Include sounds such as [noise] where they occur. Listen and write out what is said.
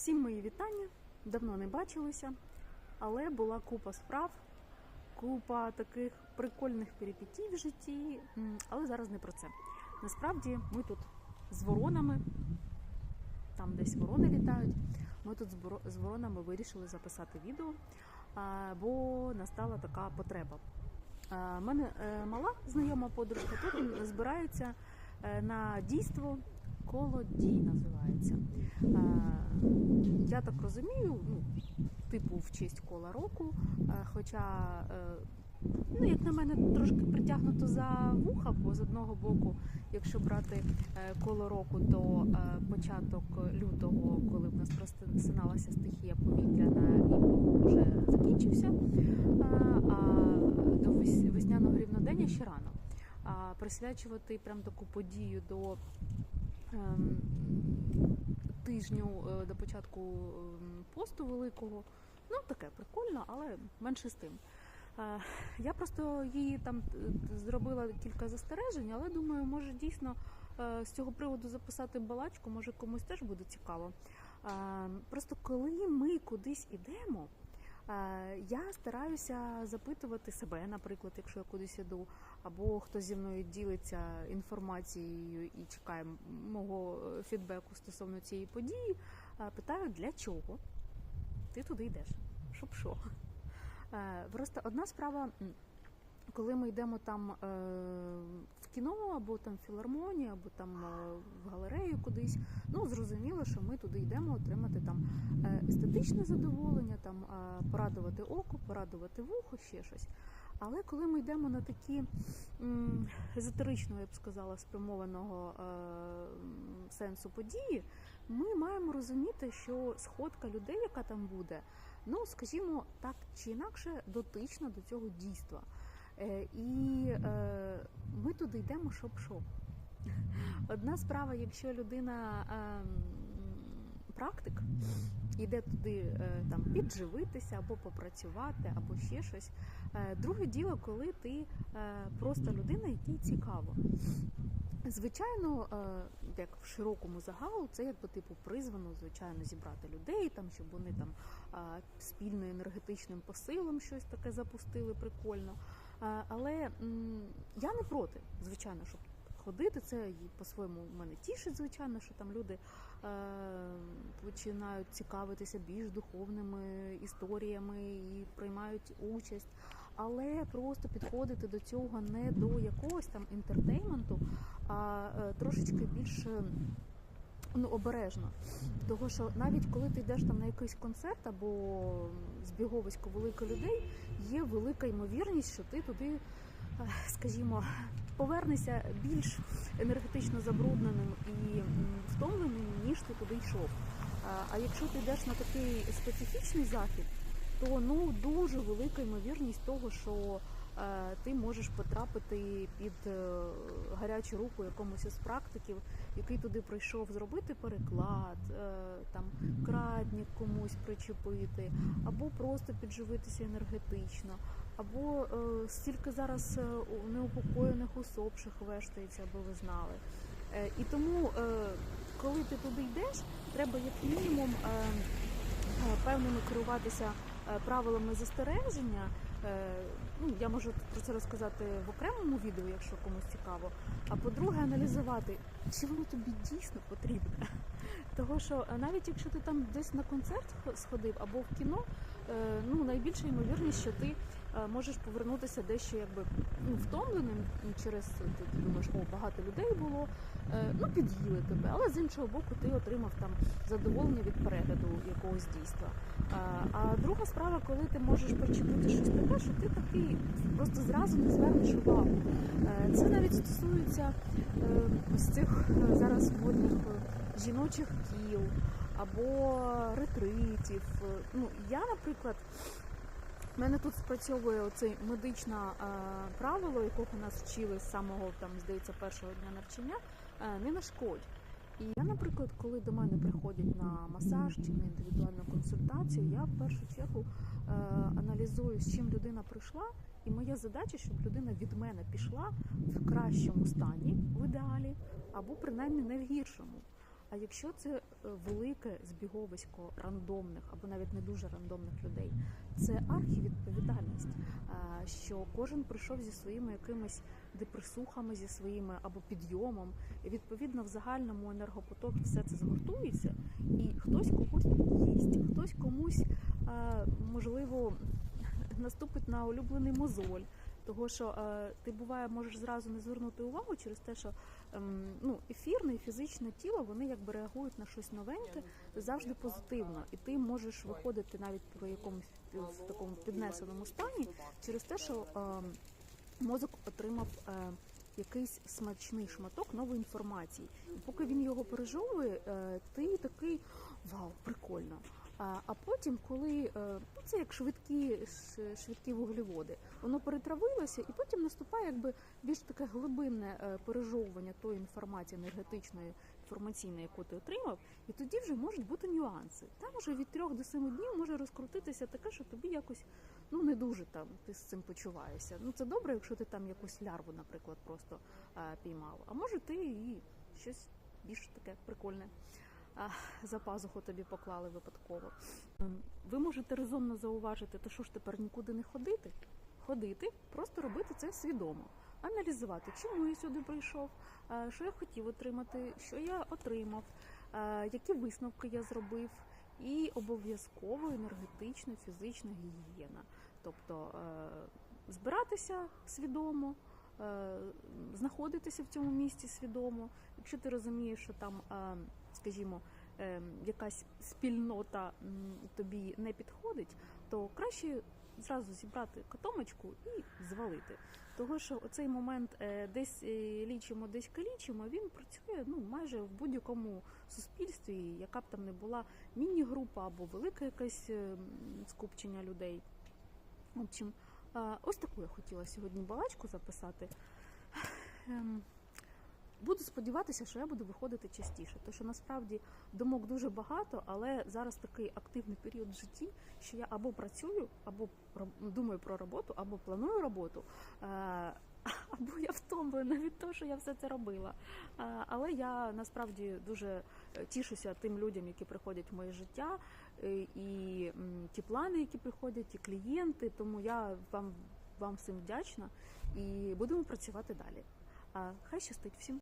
Всім мої вітання. Давно не бачилися, але була купа справ, купа таких прикольних перипетій в житті. Але зараз не про це. Насправді ми тут з воронами, там десь ворони літають. Ми тут з воронами вирішили записати відео, бо настала така потреба. У мене е, мала знайома подружка тут збирається е, на дійство колодій називається. Е, Я так розумію, ну, типу в честь кола року, хоча, е, ну, як на мене, трошки притягнуто за вуха, бо з одного боку, якщо брати е, коло року, то е, початок лютого, коли в нас просиналася стихія повітряна і вже закінчився, а до весняного рівнодення ще рано. А присвячувати прям таку подію до тижню е, до початку ем, посту великого. Ну, таке прикольно, але менше з тим. Е, Я просто її там е, зробила кілька застережень, але думаю, може дійсно з цього приводу записати балачку, може комусь теж буде цікаво. Просто коли ми кудись ідемо, я стараюся запитувати себе, наприклад, якщо я кудись іду, або хто зі мною ділиться інформацією і чекає мого е, фідбеку стосовно цієї події, е, питаю, для чого ти туди йдеш? Щоб що? Е, Просто одна справа, коли ми йдемо там в кіно, або там в філармонію, або там в галерею кудись, ну зрозуміло, що ми туди йдемо отримати там естетичне задоволення, там порадувати око, порадувати вухо, ще щось. Але коли ми йдемо на такі езотеричного, я б сказала, спрямованого е, сенсу події, ми маємо розуміти, що сходка людей, яка там буде, ну скажімо, так чи інакше дотична до цього дійства. Е, і е, ми туди йдемо, що. Одна справа, якщо людина ем, практик, йде туди е, там підживитися або попрацювати, або ще щось. Е, Друге діло, коли ти е, просто людина, якій цікаво. Звичайно, як в широкому загалу, це якби типу призвано, звичайно, зібрати людей, там, щоб вони там спільно енергетичним посилом щось таке запустили, прикольно. Але я не проти, звичайно, щоб ходити. Це по-своєму мене тішить, звичайно, що там люди починають цікавитися більш духовними історіями і приймають участь. Але просто підходити до цього не до якогось там інтертейменту, а е, трошечки більш е, ну, обережно. Того, що навіть коли ти йдеш там на якийсь концерт або збіговисько велике людей, є велика ймовірність, що ти туди, е, скажімо, повернешся більш енергетично забрудненим і втомленим, ніж ти туди йшов. А- якщо ти йдеш на такий специфічний захід, то ну дуже велика ймовірність того, що е, ти можеш потрапити під е, гарячу руку якомусь із практиків, який туди прийшов зробити переклад, е, там крадник комусь причепити, або просто підживитися енергетично, або е, стільки зараз е, неупокоєних усопших вештається, аби ви знали. Е, і тому, коли ти туди йдеш, треба як мінімум. Певними керуватися правилами застереження. Ну, я можу про це розказати в окремому відео, якщо комусь цікаво. А по-друге, аналізувати, чи воно тобі дійсно потрібне. Того, що навіть якщо ти там десь на концерт сходив або в кіно, ну найбільша ймовірність, що ти можеш повернутися дещо якби ну, втомленим через ти, думаєш, о, багато людей було, е, ну під'їли тебе, але з іншого боку, ти отримав там задоволення від перегляду якогось дійства. А, а друга справа, коли ти можеш причепити щось таке, що ти такий просто зразу не звернеш увагу. Е, Це навіть стосується е, ось цих е, зараз модних е, жіночих кіл або ретритів. Е, Ну, я, наприклад, мене тут спрацьовує оце медичне е, правило, якого нас вчили з самого там, здається, першого дня навчання, е, не нашкодь. І я, наприклад, коли до мене приходять на масаж чи на індивідуальну консультацію, я в першу чергу е, аналізую, з чим людина прийшла, і моя задача, щоб людина від мене пішла в кращому стані, в ідеалі, або принаймні не в гіршому. А якщо це е, велике збіговисько рандомних або навіть не дуже рандомних людей, це архівідповідальність, що кожен прийшов зі своїми якимись депресухами, зі своїми або підйомом, і відповідно в загальному енергопотокі все це згуртується, і хтось когось їсть, хтось комусь можливо [laughs] наступить на улюблений мозоль. Того, що е, ти буває можеш зразу не звернути увагу через те, що ну, ефірне і фізичне тіло вони якби реагують на щось новеньке завжди позитивно, і ти можеш виходити навіть по якомусь в такому піднесеному стані через те, що ем, мозок отримав е, якийсь смачний шматок нової інформації. І поки він його пережовує, е, ти такий вау, прикольно. А, потім, коли е, ну, це як швидкі швидкі вуглеводи, воно перетравилося, і потім наступає якби більш таке глибинне е, пережовування тої інформації енергетичної інформаційної, яку ти отримав, і тоді вже можуть бути нюанси. Там уже від трьох до семи днів може розкрутитися таке, що тобі якось ну не дуже там ти з цим почуваєшся. Ну це добре, якщо ти там якусь лярву, наприклад, просто е, піймав. А може ти і щось більш таке прикольне. За пазуху тобі поклали випадково. Ем, Ви можете резонно зауважити, то що ж тепер нікуди не ходити? Ходити, просто робити це свідомо, аналізувати, чому я сюди прийшов, е, що я хотів отримати, що я отримав, е, які висновки я зробив, і обов'язково енергетична, фізична гігієна. Тобто е, збиратися свідомо, знаходитися в цьому місці свідомо. Якщо ти розумієш, що там, е, скажімо, е, якась спільнота тобі не підходить, то краще зразу зібрати котомочку і звалити. Того, що оцей момент е, десь е, лічимо, десь калічимо, він працює ну майже в будь-якому суспільстві, яка б там не була міні-група або велике якесь е, скупчення людей. В общем, е, ось таку я хотіла сьогодні балачку записати. Буду сподіватися, що я буду виходити частіше, тому що насправді думок дуже багато, але зараз такий активний період в житті, що я або працюю, або думаю про роботу, або планую роботу, е, [laughs] або я втомлена від того, що я все це робила. Е, Але я насправді дуже е, тішуся тим людям, які приходять в моє життя, і ті плани, які приходять, і клієнти. Тому я вам, вам всім вдячна і будемо працювати далі. Хай щастить всім.